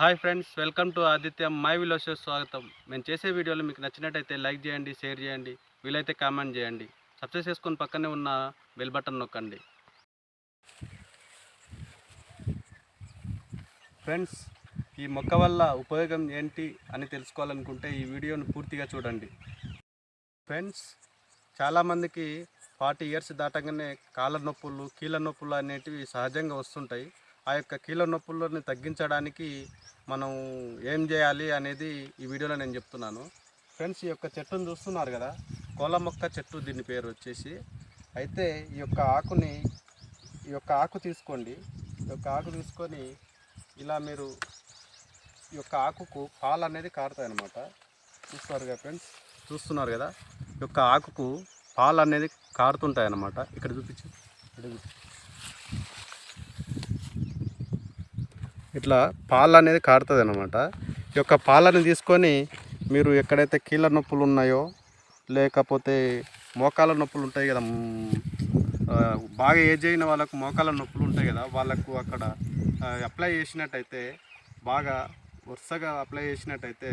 Hi friends welcome to Aditya my vlogs స్వాగతం. మేము చేసే వీడియోలు మీకు నచ్చినట్టయితే లైక్ చేయండి షేర్ చేయండి వీలైతే కామెంట్ చేయండి. సబ్స్క్రైబ్ చేసుకొని పక్కనే ఉన్న బెల్ బటన్ నొక్కండి. ఫ్రెండ్స్ ఈ మొక్క వల్ల ఉపయోగం ఏంటి అని తెలుసుకోవాలనుకుంటే ఈ వీడియోను పూర్తిగా చూడండి. ఫ్రెండ్స్ చాలామందికి ఫార్టీ ఇయర్స్ దాటగానే కాళ్ళ నొప్పులు కీళ్ళ నొప్పులు అనేటివి సహజంగా వస్తుంటాయి. ఆ యొక్క కీళ్ళ నొప్పులను తగ్గించడానికి మనం ఏం చేయాలి అనేది ఈ వీడియోలో నేను చెప్తున్నాను. ఫ్రెండ్స్ ఈ యొక్క చెట్టును చూస్తున్నారు కదా? కోల మొక్క చెట్టు దీని పేరు వచ్చేసి. అయితే ఈ యొక్క ఆకుని ఈ యొక్క ఆకు తీసుకోండి. ఈ యొక్క ఆకు తీసుకొని ఇలా మీరు ఈ యొక్క ఆకుకు పాలు అనేది కారుతాయి అనమాట చూస్తారు కదా ఫ్రెండ్స్? చూస్తున్నారు కదా? ఈ యొక్క ఆకుకు పాలు అనేది కారుతుంటాయి అన్నమాట. ఇక్కడ చూపించు. ఇక్కడ చూపించు. ఇట్లా పాలు అనేది కారుతుంది అనమాట ఈ యొక్క పాలను తీసుకొని మీరు ఎక్కడైతే కీళ్ళ నొప్పులు ఉన్నాయో లేకపోతే మోకాల నొప్పులు ఉంటాయి కదా బాగా ఏజ్ అయిన వాళ్ళకు మోకాల నొప్పులు ఉంటాయి కదా వాళ్ళకు అక్కడ అప్లై చేసినట్టయితే బాగా వరుసగా అప్లై చేసినట్టయితే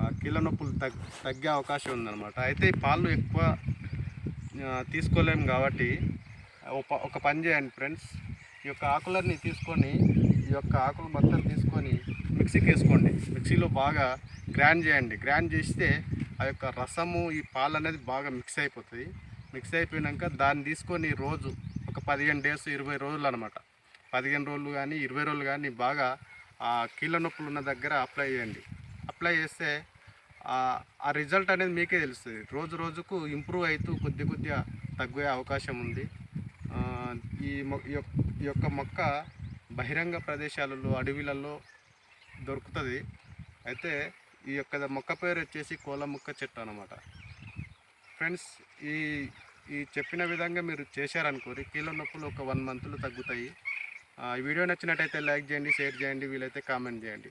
ఆ కీళ్ళ నొప్పులు తగ్ తగ్గే అవకాశం ఉందన్నమాట. అయితే ఈ పాలు ఎక్కువ తీసుకోలేము కాబట్టి ఒక- ఒక పని చేయండి ఫ్రెండ్స్. ఈ యొక్క ఆకులన్నీ తీసుకొని ఈ యొక్క ఆకులు మొత్తం తీసుకొని మిక్సీకి వేసుకోండి. మిక్సీలో బాగా గ్రైండ్ చేయండి. గ్రైండ్ చేస్తే ఆ యొక్క రసము ఈ పాలు అనేది బాగా మిక్స్ అయిపోతుంది మిక్స్ అయిపోయినాక దాన్ని తీసుకొని రోజు ఒక పదిహేను డేస్ ఇరవై రోజులు అనమాట పదిహేను రోజులు కానీ ఇరవై రోజులు కానీ బాగా ఆ కీళ్ళ నొప్పులు ఉన్న దగ్గర అప్లై చేయండి. అప్లై చేస్తే ఆ- రిజల్ట్ అనేది మీకే తెలుస్తుంది. రోజు రోజుకు ఇంప్రూవ్ అవుతూ కొద్ది కొద్దిగా తగ్గే అవకాశం ఉంది. ఈ మొ ఈ యొక్క- యొక్క మొక్క బహిరంగ ప్రదేశాలలో అడవిలలో దొరుకుతుంది. అయితే ఈ యొక్క మొక్క పేరు వచ్చేసి కోల మొక్క చెట్టు అనమాట ఫ్రెండ్స్ ఈ ఈ చెప్పిన విధంగా మీరు చేశారనుకోరి కీళ్ళ నొప్పులు ఒక వన్ మంత్లో తగ్గుతాయి. ఈ వీడియో నచ్చినట్టయితే లైక్ చేయండి షేర్ చేయండి వీలైతే కామెంట్ చేయండి.